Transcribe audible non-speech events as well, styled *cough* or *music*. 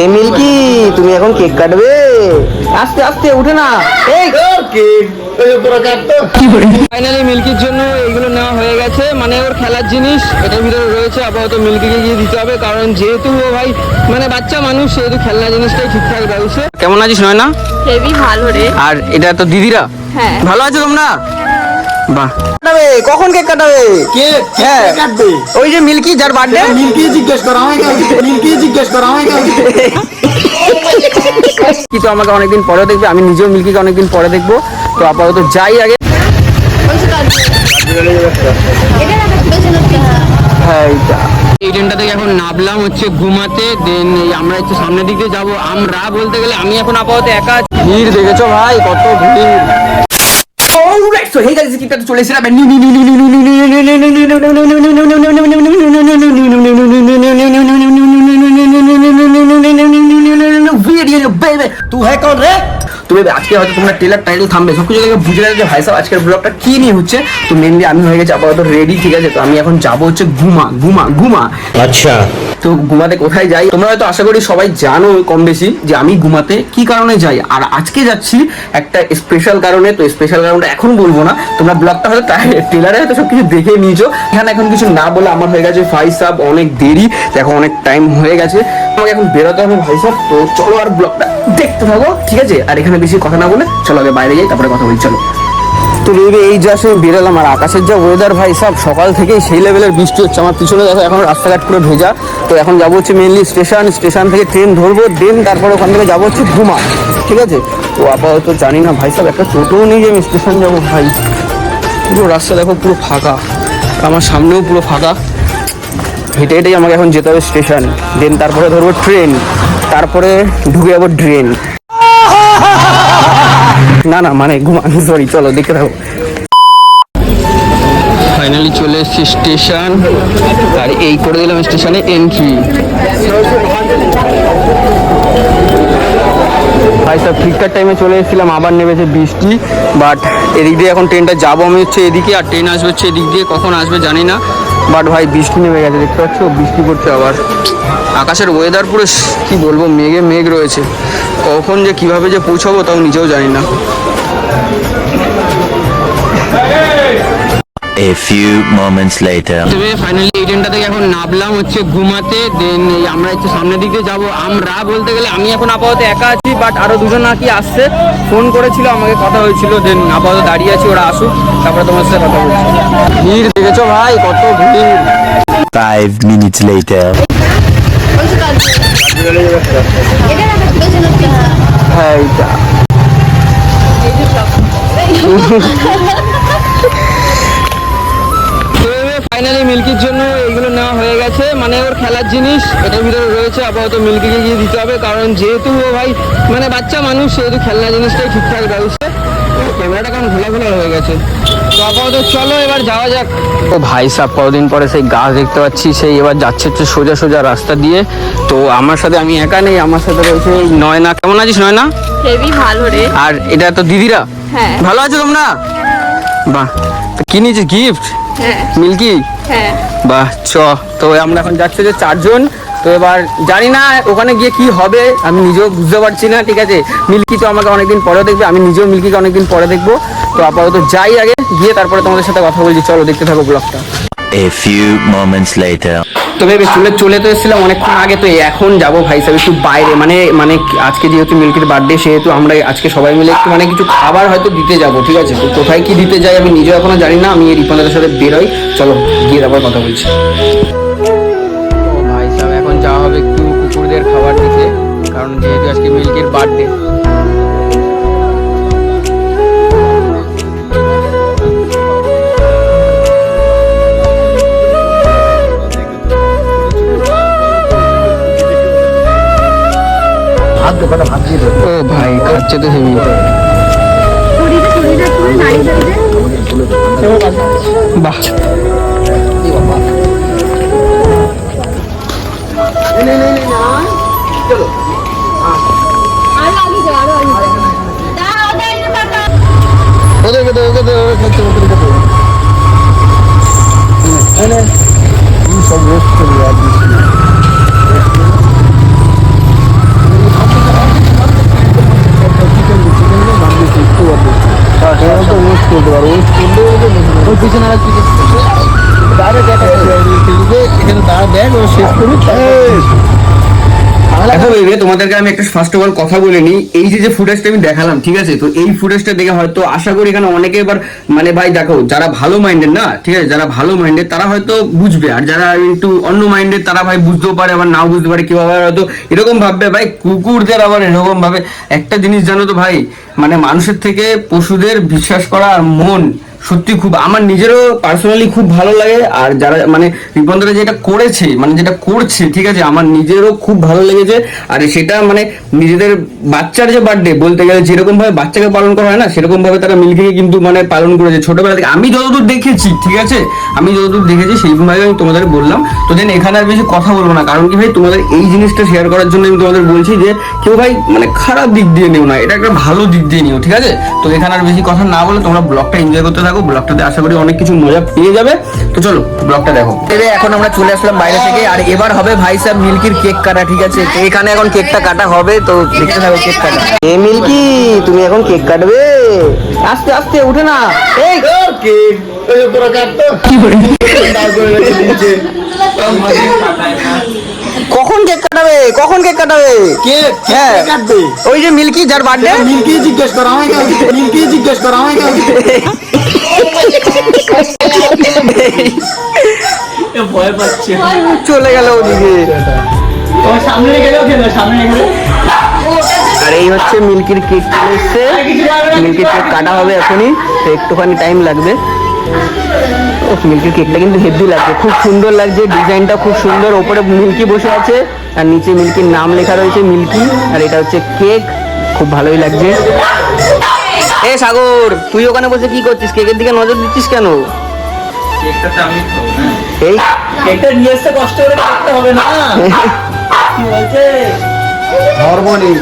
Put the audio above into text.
এ milky তুমি এখন cake কাটবে? আস্তে আস্তে উঠে না। এই ফাইনালি মিল্কির জন্য এইগুলো নেওয়া হয়ে গেছে। মানে ওর খেলার জিনিস এটার ভিতরে রয়েছে আপাতত মিল্কিকে গিয়ে দিতে হবে। কারণ যেহেতু ও ভাই মানে বাচ্চা মানুষ সেহেতু খেলনা জিনিসটাই ঠিকঠাক ব্যবস্থা কেমন আছিস নয় না হেভি ভালো রে। আর এটা তো দিদিরা? হ্যাঁ। ভালো আছো তোমরা? বাহ। কাটাবে? কখন কেক কাটাবে? কেক হ্যাঁ। কাটবে? ওই যে মিল্কি যার বার্থডে মিল্কি জিজ্ঞেস করা হয়। মিল্কি জিজ্ঞেস করা হয়। কি তো আমাকে অনেকদিন পরে দেখবে আমি নিজেও মিল্কিকে অনেকদিন পরে দেখব তো আপাতত যাই আগে হ্যাঁ হচ্ছে ঘুমাতে দেন আমরা একটু সামনের দিকে যাব আমরা বলতে গেলে আমি এখন আপাতত একা ভিড় দেখেছ ভাই কত ভিড় চলে এসেছিলাম है कौन रे তো baby, আজকে হয়তো তোমরা ট্রেলার টাইটেল থামবে সব কিছু দেখে বুঝে যাবে যে ভাই সাহেব আজকের ব্লগটা কি নিয়ে হচ্ছে তো মেনলি আমি হয়ে গেছি আপাতত রেডি ঠিক আছে তো আমি এখন যাবো হচ্ছে ঘুমা ঘুমা ঘুমা अच्छा তো ঘুমাতে কোথায় যাই তোমরা হয়তো আশা করি সবাই জানো কম বেশি যে আমি ঘুমাতে কি কারণে যাই আর আজকে যাচ্ছি একটা স্পেশাল কারণে তো স্পেশাল কারণটা এখন বলবো না তোমরা ব্লগটা হয়তো ট্রেলারে হয়তো সব কিছু দেখে নিয়েছো এখানে এখন কিছু না বলে আমার হয়ে গেছে ভাই সাহেব অনেক দেরি দেখো অনেক টাইম হয়ে গেছে আমাকে এখন বেরোতে হবে ভাই সাহেব তো চলো আর ব্লগটা দেখতে থাকো, ঠিক আছে? আর এখানে বেশি কথা না বলে চলো আগে বাইরে যাই, তারপরে কথা বলি, চলো। তো বেবি, এই যে আসে বেরোলাম আর আকাশের যা ওয়েদার ভাই, সব সকাল থেকেই সেই লেভেলের বৃষ্টি হচ্ছে। আমার পিছনে দেখো, এখন রাস্তাঘাট পুরো ভেজা। তো এখন যাব হচ্ছে মেনলি স্টেশন স্টেশন থেকে ট্রেন ধরবো দেন তারপরে ওখান থেকে যাব হচ্ছে ঘুমা। ঠিক আছে? তো আপাতত জানি না ভাই, সব একটা টোটোও নেই যে আমি স্টেশন যাব ভাই। পুরো রাস্তা দেখো পুরো ফাঁকা। আমার সামনেও পুরো ফাঁকা। হেঁটে হেঁটেই আমাকে এখন যেতে হবে স্টেশন। দেন তারপরে ধরবো ট্রেন তারপরে ঢুকে যাব ড্রেন না না মানে ঘুমানো সরি চলো দেখে থাকো। ফাইনালি চলে এসেছি স্টেশন, আর এই করে দিলাম স্টেশনে এন্ট্রি ভাই সব ঠিকঠাক টাইমে চলে এসেছিলাম, আবার নেমেছে বৃষ্টি বাট এদিক দিয়ে এখন ট্রেনটা যাব আমি হচ্ছে এদিকে, আর ট্রেন আসবে হচ্ছে এদিক দিয়ে, কখন আসবে জানি না। বাট ভাই বৃষ্টি নেমে গেছে, দেখতে পাচ্ছ? বৃষ্টি পড়ছে আবার। আকাশের ওয়েদার পুরো কি বলব, মেঘে মেঘ রয়েছে। কখন যে কীভাবে যে পৌঁছাবো তাও নিজেও জানি না। A few moments later. তবে ফাইনালি এই ট্রেনটা থেকে এখন নামলাম হচ্ছে ঘুমাতে দেন আমরা একটু সামনের দিকে যাব। আমরা বলতে গেলে আমি এখন আপাতত একা আছি বাট আরও দুজন নাকি আসছে। ফোন করেছিল আমাকে কথা হয়েছিল দেন আপাতত দাঁড়িয়ে আছি ওরা আসুক তারপরে তোমার সাথে কথা বলছি। ভিড় দেখেছ ভাই কত ভিড়। Five minutes later. হ্যাঁ এইটা। *laughs* মিল্কির জন্য এইগুলো নেওয়া হয়ে গেছে। মানে ওর খেলার জিনিস এটার ভিতরে রয়েছে আপাতত মিল্কিকে গিয়ে দিতে হবে কারণ যেহেতু ও ভাই মানে বাচ্চা মানুষ সেহেতু খেলনা জিনিসটাই ঠিকঠাক ব্যবস্থা। ক্যামেরাটা কেমন ঘোলা ঘোলা হয়ে গেছে। তো আপাতত চলো এবার যাওয়া যাক। ও ভাই সাহ কতদিন পরে সেই গাছ দেখতে পাচ্ছি সেই এবার যাচ্ছে হচ্ছে সোজা সোজা রাস্তা দিয়ে। তো আমার সাথে আমি একা নেই আমার সাথে রয়েছে নয়না। কেমন আছিস নয়না? হেভি ভালো রে। আর এটা তো দিদিরা? হ্যাঁ। ভালো আছো তোমরা? বাহ। কি নিয়েছিস গিফট হ্যাঁ। মিল্কি হ্যাঁ। বাহ চ। তো আমরা এখন যাচ্ছি যে চারজন। তো এবার জানি না ওখানে গিয়ে কি হবে আমি নিজেও বুঝতে পারছি না ঠিক আছে? মিল্কি তো আমাকে অনেকদিন পরে দেখবে আমি নিজেও মিল্কিকে অনেকদিন পরে দেখব। তো আপাতত যাই আগে গিয়ে তারপরে তোমাদের সাথে কথা বলছি। চলো দেখতে থাকো ব্লগটা A few moments later. তো ভেবে চলে চলে তো এসেছিলাম অনেকক্ষণ আগে, তো এখন যাব ভাই সাহেব একটু বাইরে। মানে মানে আজকে যেহেতু মিল্কির বার্থডে সেহেতু আমরা আজকে সবাই মিলে একটু মানে কিছু খাবার হয়তো দিতে যাব, ঠিক আছে? তো কোথায় কি দিতে যাই আমি নিজেও এখনও জানি না, আমি রিপনের সাথে বেরোই। চলো, গিয়ে তারপর কথা বলছি। ভাই এখন যাওয়া হবে একটু কুকুরদের খাবার দিতে, কারণ যেহেতু আজকে মিল্কির বার্থডে ও ভাই খাচ্ছে তো হেভি। বাহ। বলতে পারো ওয়েস্ট করলে ওর পিছনে আর কিছু ডাইরেক্ট এখানে দাঁড়া দেখ ও শেষ করুক বেবে তোমাদেরকে আমি একটা ফার্স্ট অফ অল কথা বলে নিই। এই যে যে ফুটেজটা আমি দেখালাম ঠিক আছে? তো এই ফুটেজটা দেখে হয়তো আশা করি এখানে অনেকে এবার মানে ভাই দেখো যারা ভালো মাইন্ডেড না ঠিক আছে? যারা ভালো মাইন্ডেড তারা হয়তো বুঝবে। আর যারা একটু অন্য মাইন্ডেড তারা ভাই বুঝতেও পারে আবার নাও বুঝতে পারে আবার হয়তো এরকম ভাববে। ভাই কুকুরদের আবার এরকম ভাবে একটা জিনিস জানো তো ভাই মানে মানুষের থেকে পশুদের বিশ্বাস করা মন সত্যি খুব, আমার নিজেরও পার্সোনালি খুব ভালো লাগে, আর যারা মানে রিপনদা যেটা করেছে মানে যেটা করছে, ঠিক আছে, আমার নিজেরও খুব ভালো লেগেছে, আর সেটা মানে নিজেদের বাচ্চার যে বার্থডে বলতে গেলে যেরকম ভাবে বাচ্চাকে পালন করা হয় না সেরকম ভাবে তারা মিল্কিকে কিন্তু মানে পালন করেছে। ছোটবেলা থেকে আমি যতদূর দেখেছি, ঠিক আছে, আমি যতদূর দেখেছি সেই ভাবে আমি তোমাদের বললাম। তো দেন এখানে আর বেশি কথা বলব না, কারণ কি ভাই, তোমাদের এই জিনিসটা শেয়ার করার জন্য আমি তোমাদের বলছি যে, কেউ ভাই মানে খারাপ দিক দিয়ে নিও না, এটা একটা ভালো দিক দিয়ে নিও, ঠিক আছে? তো এখানে আর বেশি কথা না বলে তোমরা ব্লগটা এনজয় করতে থাকো। ব্লগটাতে আশা করি অনেক কিছু মজা পেয়ে যাবে। তো চলো ব্লগটা দেখো। এবারে এখন আমরা চলে আসলাম বাইরে থেকে আর এবার হবে ভাই সাহেব মিল্কির কেক কাটা ঠিক আছে? তো এখানে এখন কেকটা কাটা হবে তো দেখতে থাকো কেক কাটা। এ মিল্কি তুমি এখন কেক কাটবে? আস্তে আস্তে উঠে না। এই কেক এই যে তোরা কাটতো করে কখন কেক কাটাবে? কখন কেক কাটাবে? কেক হ্যাঁ। কাটবে? ওই যে মিল্কি যার বার্থডে মিল্কি জিজ্ঞেস কর আমাকে মিল্কি জিজ্ঞেস কর *laughs* চলে গেল ওদিকে। আর এই হচ্ছে মিল্কির কেক এসছে। মিল্কির কেক কাটা হবে এখনই, তো একটুখানি টাইম লাগবে। মিল্কির কেকটা কিন্তু হেভি লাগছে, খুব সুন্দর লাগছে, ডিজাইনটা খুব সুন্দর, ওপরে মিল্কি বসে আছে, আর নিচে মিল্কির নাম লেখা রয়েছে মিল্কি, আর এটা হচ্ছে কেক, খুব ভালোই লাগছে। এ সাগর তুই ওখানে বসে কি করছিস? কেকের দিকে নজর দিচ্ছিস কেন? এই। এটা নিয়ে আসতে কষ্ট করে হবে না। কি *laughs* বলছে ধর্ম নেই।